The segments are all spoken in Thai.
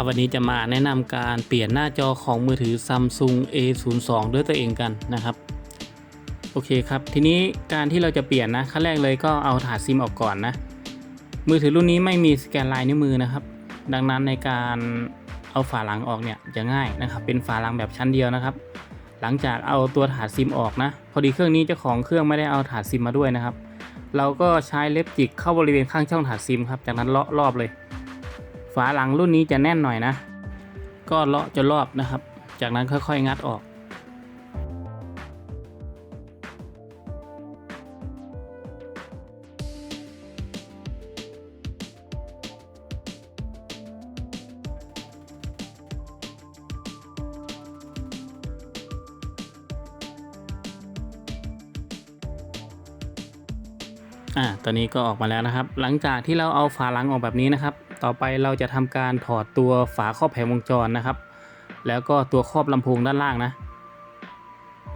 ครับวันนี้จะมาแนะนำการเปลี่ยนหน้าจอของมือถือ Samsung A02 ด้วยตัวเองกันนะครับ โอเคครับ ทีนี้การที่เราจะเปลี่ยนนะขั้นแรกเลยก็เอาถาดซิมออกก่อนนะ มือถือรุ่นนี้ไม่มีสแกนลายนิ้วมือนะครับ ดังนั้นในการเอาฝาหลังออกเนี่ยจะง่ายนะครับ เป็นฝาหลังแบบชั้นเดียวนะครับ หลังจากเอาตัวถาดซิมออกนะ พอดีเครื่องนี้เจ้าของเครื่องไม่ได้เอาถาดซิมมาด้วยนะครับ เราก็ใช้เล็บจิกเข้าบริเวณข้างช่องถาดซิมครับ จากนั้นเลาะรอบเลย ฝาหลังรุ่นนี้จะแน่นหน่อยนะ ก็เลาะจนรอบนะครับ จากนั้นค่อยๆ งัดออกอ่าตอนนี้ก็ออกมาแล้วนะครับ หลังจากที่เราเอาฝาหลังออกแบบนี้นะครับ ต่อไปเราจะทำการถอดตัวฝาครอบแผงวงจรนะครับ แล้วก็ตัวครอบลำโพงด้านล่างนะ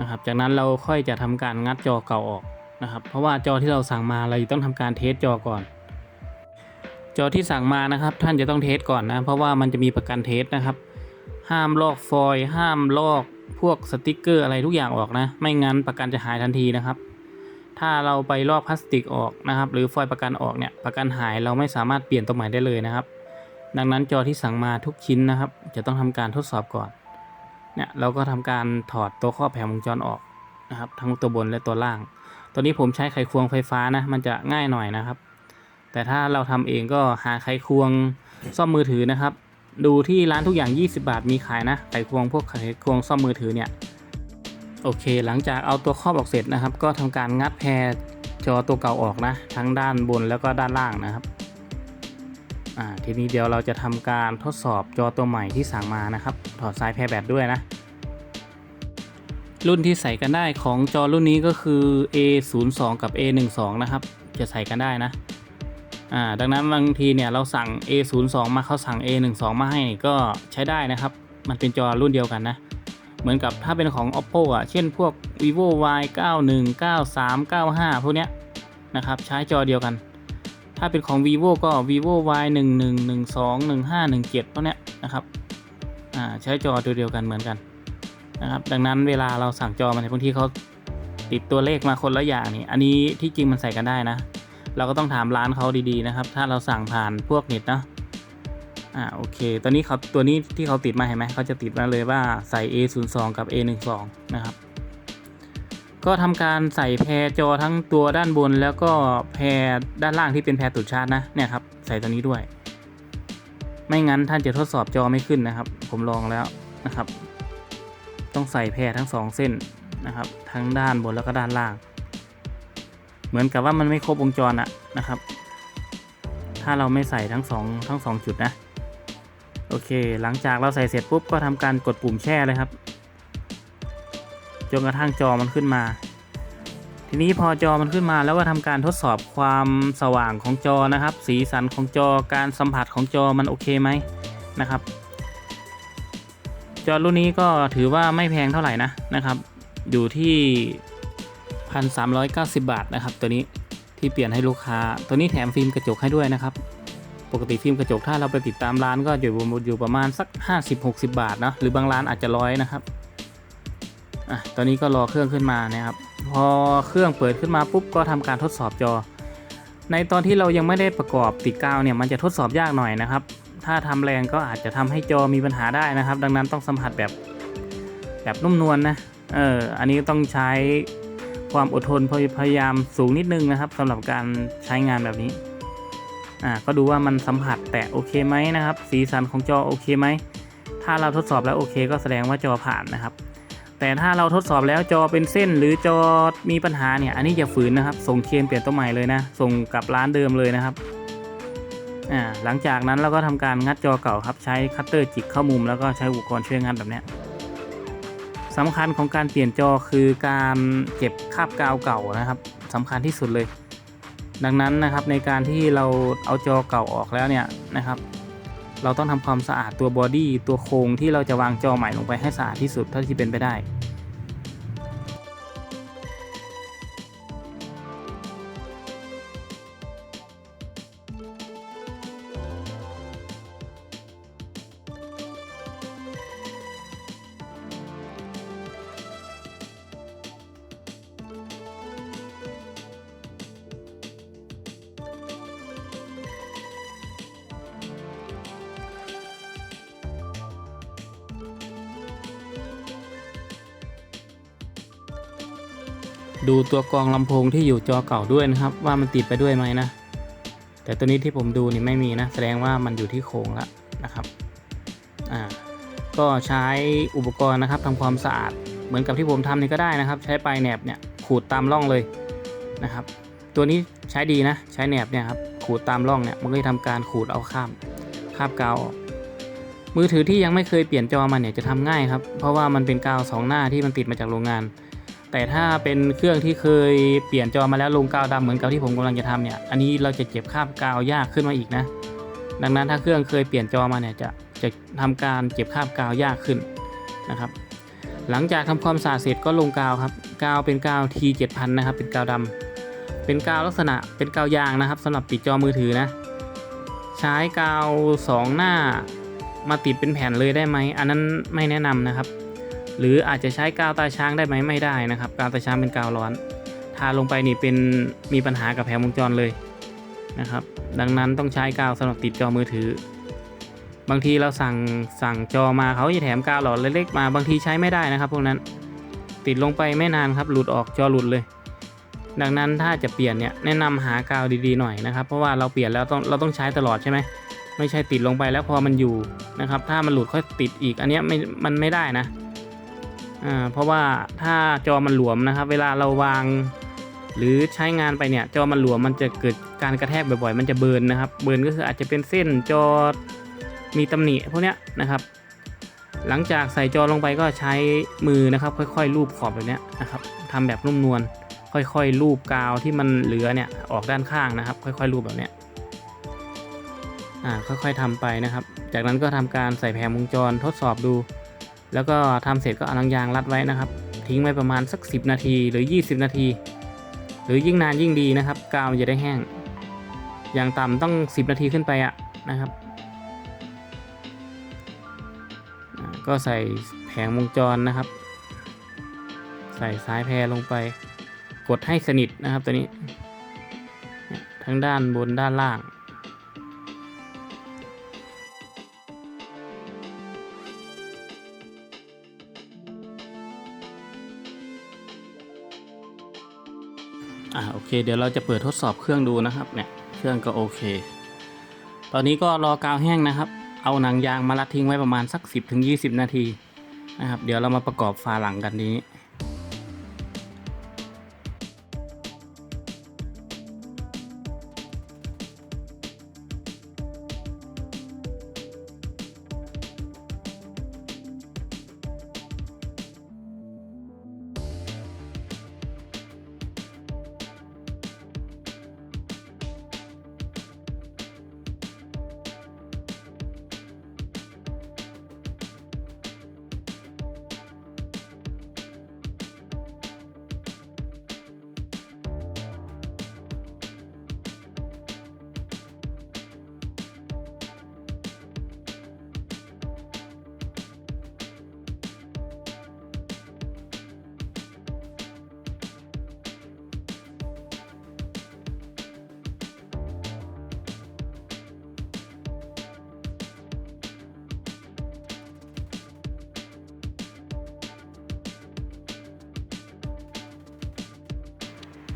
นะครับ จากนั้นเราค่อยจะทำการงัดจอเก่าออกนะครับ เพราะว่าจอที่เราสั่งมาเราต้องทำการเทสจอก่อน จอที่สั่งมานะครับ ท่านจะต้องเทสก่อนนะ เพราะว่ามันจะมีประกันเทสนะครับ ห้ามลอกฟอยล์ห้ามลอกพวกสติกเกอร์อะไรทุกอย่างออกนะ ไม่งั้นประกันจะหายทันทีนะครับ ถ้าเราไปลอกพลาสติกออกนะครับ หรือฟอยล์ประกันออกเนี่ยประกันหายเราไม่สามารถเปลี่ยนตัวใหม่ได้เลยนะครับ ดังนั้นจอที่สั่งมาทุกชิ้นนะครับ จะต้องทำการทดสอบก่อนเนี่ยเราก็ทำการถอดตัวครอบแผงวงจรออกนะครับ ทั้งตัวบนและตัวล่าง ตัวนี้ผมใช้ไขควงไฟฟ้านะมันจะง่ายหน่อยนะครับ แต่ถ้าเราทำเองก็หาไขควงซ่อมมือถือนะครับ ดูที่ร้านทุกอย่าง 20 บาทมีขายนะไขควงพวกไขควงซ่อมมือถือเนี่ย โอเค หลังจากเอาตัวครอบออกเสร็จนะครับ ก็ทำการงัดแพรจอตัวเก่าออกนะ ทั้งด้านบนแล้วก็ด้านล่างนะครับอ่าทีนี้เดี๋ยวเราจะทำการทดสอบจอตัวใหม่ที่สั่งมานะครับ ถอดสายแพรแบตด้วยนะ รุ่นที่ใส่กันได้ของจอรุ่นนี้ก็คือ A02 กับ A12 นะครับ จะใส่กันได้นะอ่าดังนั้นบางทีเนี่ยเราสั่ง A02 มาเขาสั่ง A12 มาให้ก็ใช้ได้นะครับ มันเป็นจอรุ่นเดียวกันนะ เหมือนกับถ้าเป็นของ oppo อะ เช่นพวก vivo y 91 93 95 พวกเนี้ยนะครับ ใช้จอเดียวกัน ถ้าเป็นของ vivo ก็ vivo y 11 12 15 17พวกเนี้ยนะครับอ่าใช้จอตัวเดียวกันเหมือนกันนะครับ ดังนั้นเวลาเราสั่งจอมาในบางทีเขาติดตัวเลขมาคนละอย่างนี่อันนี้ที่จริงมันใส่กันได้นะ เราก็ต้องถามร้านเขาดีๆนะครับ ถ้าเราสั่งผ่านพวกเน็ตนะ อ่าโอเค ตอนนี้เขาตัวนี้ที่เขาติดมาเห็นไหมเขาจะติดมาเลยว่าใส่ A02 กับ A12 นะครับ ก็ทำการใส่แพรจอทั้งตัวด้านบน แล้วก็แพรด้านล่างที่เป็นแพรตุดชาร์จนะเนี่ยครับใส่ตัวนี้ด้วย ไม่งั้นท่านจะทดสอบจอไม่ขึ้นนะครับ ผมลองแล้วนะครับ ต้องใส่แพรทั้งสองเส้นนะครับ ทั้งด้านบนแล้วก็ด้านล่าง เหมือนกับว่ามันไม่ครบวงจรอะนะครับ ถ้าเราไม่ใส่ทั้งสองทั้งสองจุดนะ โอเค หลังจากเราใส่เสร็จปุ๊บก็ทำการกดปุ่มแช่เลยครับ จนกระทั่งจอมันขึ้นมา ทีนี้พอจอมันขึ้นมาแล้วก็ทำการทดสอบความสว่างของจอนะครับ สีสันของจอการสัมผัสของจอมันโอเคไหมนะครับ จอรุ่นนี้ก็ถือว่าไม่แพงเท่าไหร่นะนะครับ อยู่ที่ 1,390 บาทนะครับ ตัวนี้ที่เปลี่ยนให้ลูกค้า ตัวนี้แถมฟิล์มกระจกให้ด้วยนะครับ ปกติฟิล์มกระจกถ้าเราไปติดตามร้านก็อยู่อยู่ประมาณสัก 50-60 บาทนะหรือบางร้านอาจจะร้อยนะครับอะตอนนี้ก็รอเครื่องขึ้นมานะครับ พอเครื่องเปิดขึ้นมาปุ๊บก็ทำการทดสอบจอ ในตอนที่เรายังไม่ได้ประกอบติดกาวเนี่ยมันจะทดสอบยากหน่อยนะครับ ถ้าทำแรงก็อาจจะทำให้จอมีปัญหาได้นะครับ ดังนั้นต้องสัมผัสแบบแบบนุ่มนวลนะเอออันนี้ต้องใช้ความอดทนพยายามสูงนิดนึงนะครับสำหรับการใช้งานแบบนี้ อ่าก็ดูว่ามันสัมผัสแตะโอเคไหมนะครับ สีสันของจอโอเคไหมถ้าเราทดสอบแล้วโอเค ก็แสดงว่าจอผ่านนะครับ แต่ถ้าเราทดสอบแล้วจอเป็นเส้น หรือจอมีปัญหาเนี่ยอันนี้อย่าฝืนนะครับ ส่งเคมเปลี่ยนตัวใหม่เลยนะ ส่งกลับร้านเดิมเลยนะครับอ่าหลังจากนั้นเราก็ทำการงัดจอเก่าครับใช้คัตเตอร์จิกเข้ามุมแล้วก็ใช้อุปกรณ์ช่วยงัดแบบนี้สำคัญของการเปลี่ยนจอคือการเก็บคาบกาวเก่านะครับสำคัญที่สุดเลย ดังนั้นนะครับในการที่เราเอาจอเก่าออกแล้วเนี่ยนะครับ เราต้องทำความสะอาดตัวบอดี้ตัวโครงที่เราจะวางจอใหม่ลงไปให้สะอาดที่สุดเท่าที่เป็นไปได้ ดูตัวกรองลำโพงที่อยู่จอเก่าด้วยนะครับ ว่ามันติดไปด้วยไหมนะ แต่ตัวนี้ที่ผมดูนี่ไม่มีนะ แสดงว่ามันอยู่ที่โครงแล้วนะครับอ่าก็ใช้อุปกรณ์นะครับทำความสะอาดเหมือนกับที่ผมทำนี่ก็ได้นะครับ ใช้ปลายแหนบเนี่ยขูดตามร่องเลยนะครับ ตัวนี้ใช้ดีนะ ใช้แหนบเนี่ยครับขูดตามร่องเนี่ยมันก็จะทำการขูดเอาข้ามคาบกาวออกมือถือที่ยังไม่เคยเปลี่ยนจอมันเนี่ยจะทำง่ายครับ เพราะว่ามันเป็นกาวสองหน้าที่มันติดมาจากโรงงาน แต่ถ้าเป็นเครื่องที่เคยเปลี่ยนจอมาแล้วลงกาวดำเหมือนกับที่ผมกำลังจะทำเนี่ย อันนี้เราจะเก็บคราบกาวยากขึ้นมาอีกนะ ดังนั้นถ้าเครื่องเคยเปลี่ยนจอมาเนี่ยจะจะทำการเก็บคราบกาวยากขึ้นนะครับ หลังจากทำความสะอาดเสร็จก็ลงกาวครับ กาวเป็นกาว T7000 นะครับ เป็นกาวดำเป็นกาวลักษณะเป็นกาวยางนะครับสำหรับติดจอมือถือนะ ใช้กาวสองหน้ามาติดเป็นแผ่นเลยได้ไหม อันนั้นไม่แนะนำนะครับ หรืออาจจะใช้กาวตาช้างได้ไหมไม่ได้นะครับ กาวตาช้างเป็นกาวร้อน ทาลงไปนี่เป็นมีปัญหากับแผงวงจรเลยนะครับ ดังนั้นต้องใช้กาวสำหรับติดจอมือถือ บางทีเราสั่งสั่งจอมาเขาจะแถมกาวหลอดเล็กๆมาบางทีใช้ไม่ได้นะครับพวกนั้นติดลงไปไม่นานครับหลุดออกจอหลุดเลย ดังนั้นถ้าจะเปลี่ยนเนี่ยแนะนำหากาวดีๆหน่อยนะครับ เพราะว่าเราเปลี่ยนแล้วต้องเราต้องใช้ตลอดใช่ไหมไม่ใช่ติดลงไปแล้วพอมันอยู่นะครับ ถ้ามันหลุดค่อยติดอีกอันนี้ไม่มันไม่ได้นะ อ่าเพราะว่าถ้าจอมันหลวมนะครับ เวลาเราวาง หรือใช้งานไปเนี่ยจอมันหลวมมันจะเกิดการกระแทกบ่อยๆ มันจะเบิร์นนะครับ เบิร์นก็คืออาจจะเป็นเส้นจอมีตำหนิพวกเนี้ยนะครับ หลังจากใส่จอลงไปก็ใช้มือนะครับ ค่อยๆลูบขอบแบบเนี้ยนะครับทำแบบนุ่มนวลค่อยๆลูบกาวที่มันเหลือเนี่ยออกด้านข้างนะครับ ค่อยๆลูบแบบเนี้ยอ่าค่อยๆทำไปนะครับ จากนั้นก็ทำการใส่แผงวงจรทดสอบดู แล้วก็ทำเสร็จก็เอาหนังยางรัดไว้นะครับ ทิ้งไว้ประมาณสัก 10 นาทีหรือ 20 นาที หรือยิ่งนานยิ่งดีนะครับ กาวจะได้แห้ง อย่างต่ำต้อง 10 นาทีขึ้นไปอะนะครับ ก็ใส่แผงวงจรนะครับ ใส่สายแพรลงไป กดให้สนิทนะครับตัวนี้ ทั้งด้านบนด้านล่าง อ่าโอเค เดี๋ยวเราจะเปิดทดสอบเครื่องดูนะครับเนี่ยเครื่องก็โอเค ตอนนี้ก็รอกาวแห้งนะครับ เอาหนังยางมารัดทิ้งไว้ประมาณสัก 10-20ถึง20 นาทีนะครับ เดี๋ยวเรามาประกอบฝาหลังกันนี้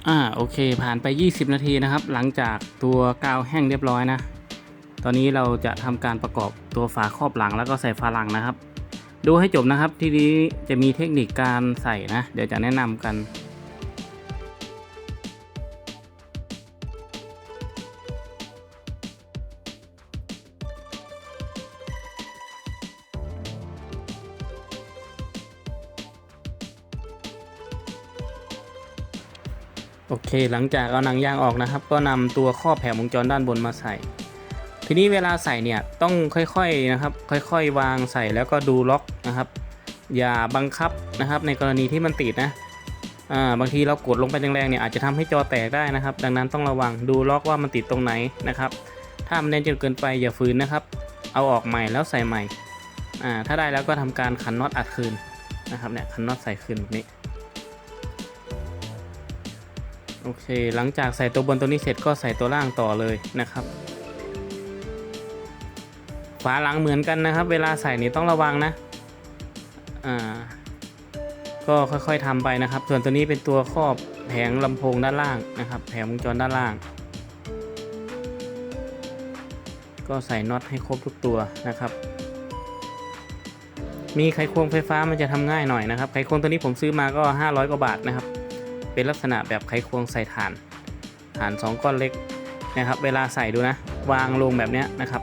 อ่าโอเค ผ่านไป 20 นาทีนะครับ หลังจากตัวกาวแห้งเรียบร้อยนะ ตอนนี้เราจะทำการประกอบตัวฝาครอบหลังแล้วก็ใส่ฝาหลังนะครับ ดูให้จบนะครับ ทีนี้จะมีเทคนิคการใส่นะ เดี๋ยวจะแนะนำกัน โอเค หลังจากเอาหนังยางออกนะครับ ก็นำตัวครอบแผงวงจรด้านบนมาใส่ ทีนี้เวลาใส่เนี่ยต้องค่อยๆนะครับ ค่อยๆ วางใส่แล้วก็ดูล็อกนะครับ อย่าบังคับนะครับ ในกรณีที่มันติดนะอ่าบางทีเรากดลงไปแรงๆเนี่ยอาจจะทำให้จอแตกได้นะครับ ดังนั้นต้องระวังดูล็อกว่ามันติดตรงไหนนะครับ ถ้ามันแน่นจนเกินไปอย่าฝืนนะครับ เอาออกใหม่แล้วใส่ใหม่อ่าถ้าได้แล้วก็ทำการขันน็อตอัดคืนนะครับเนี่ยขันน็อตใส่คืนแบบนี้ โอเค หลังจากใส่ตัวบนตัวนี้เสร็จก็ใส่ตัวล่างต่อเลยนะครับ ฝาหลังเหมือนกันนะครับ เวลาใส่นี่ต้องระวังนะ อ่า ก็ค่อยๆทำไปนะครับ ส่วนตัวนี้เป็นตัวครอบแผงลำโพงด้านล่างนะครับ แผงวงจรด้านล่าง ก็ใส่น็อตให้ครบทุกตัวนะครับ มีไขควงไฟฟ้ามันจะทำง่ายหน่อยนะครับ ไขควงตัวนี้ผมซื้อมาก็ 500กว่าบาทนะครับ เป็นลักษณะแบบไขควงใส่ถ่านถ่าน 2 ก้อนเล็กนะครับเวลาใส่ดูนะ วางลงแบบนี้นะครับ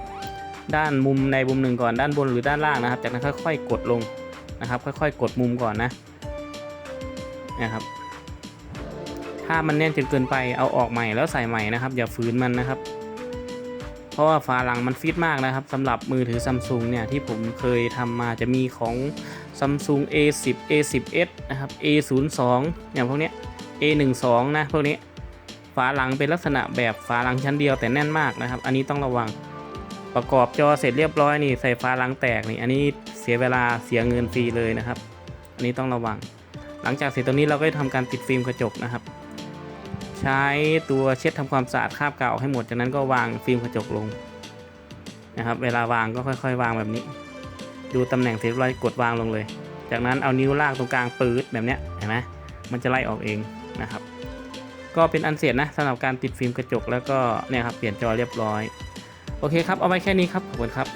ด้านมุมใดมุมหนึ่งก่อนด้านบนหรือด้านล่างนะครับ จากนั้นค่อยๆ กดลงนะครับ ค่อยๆ กดมุมก่อนนะนะครับถ้ามันแน่นจนเกินไปเอาออกใหม่แล้วใส่ใหม่นะครับ อย่าฝืนมันนะครับ เพราะว่าฝาหลังมันฟิตมากนะครับสำหรับมือถือซัมซุงเนี่ยที่ผมเคยทำมาจะมีของ Samsung A10 A10s นะครับ A02 อย่างพวกเนี้ย A12 นะพวกนี้ฝาหลังเป็นลักษณะแบบฝาหลังชั้นเดียวแต่แน่นมากนะครับ อันนี้ต้องระวังประกอบจอเสร็จเรียบร้อยนี่ใส่ฝาหลังแตกนี่อันนี้เสียเวลาเสียเงินฟรีเลยนะครับ อันนี้ต้องระวัง หลังจากเสร็จตรงนี้เราก็จะทำการติดฟิล์มกระจกนะครับ ใช้ตัวเช็ดทำความสะอาดคราบเก่าให้หมดจากนั้นก็วางฟิล์มกระจกลงนะครับ เวลาวางก็ค่อยๆ วางแบบนี้ ดูตำแหน่งเสร็จเรียบร้อยกดวางลงเลย จากนั้นเอานิ้วลากตรงกลางปืดแบบเนี้ยเห็นไหมมันจะไล่ออกเอง นะครับ ก็เป็นอันเสร็จนะสำหรับการติดฟิล์มกระจกแล้วก็เนี่ยครับเปลี่ยนจอเรียบร้อย โอเคครับ เอาไว้แค่นี้ครับ ขอบคุณครับ